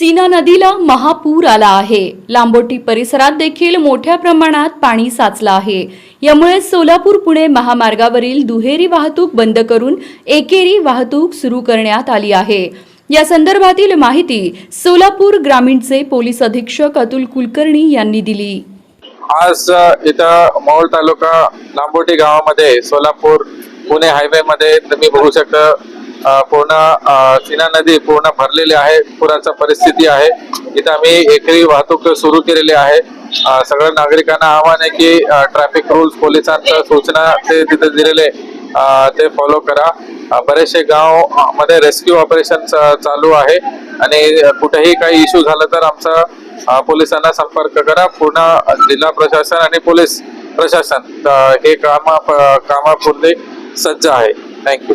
सीना नदीला महापूर आला आहे. लांबोटी परिसरात देखील मोठ्या प्रमाणात पाणी साचलं आहे. यामुळे सोलापूर पुणे महामार्गावरील दुहेरी वाहतूक बंद करून एकेरी वाहतूक सुरू करण्यात आली आहे. या संदर्भातील माहिती सोलापूर ग्रामीणचे पोलीस अधीक्षक अतुल कुलकर्णी यांनी दिली. आज इथं मौल तालुका लांबोटी गावामध्ये सोलापूर पुणे हायवे मध्ये तुम्ही बघू शकता पूर्ण अ, नदी पूर्ण भरलेली आहे पुराचा परिस्थिती आहे. इथं आम्ही एकरी वाहतूक सुरू केलेली आहे. सगळ्या नागरिकांना आव्हान आहे की ट्रॅफिक रूल्स पोलिसांच्या सूचना ते तिथे दिलेले ते फॉलो करा. बरेचसे गावमध्ये रेस्क्यू ऑपरेशन चालू आहे. आणि कुठेही काही इश्यू झाला तर आमचा पोलिसांना संपर्क करा. पूर्ण जिल्हा प्रशासन आणि पोलीस प्रशासन हे कामा कामापुरते सज्ज आहे. थँक्यू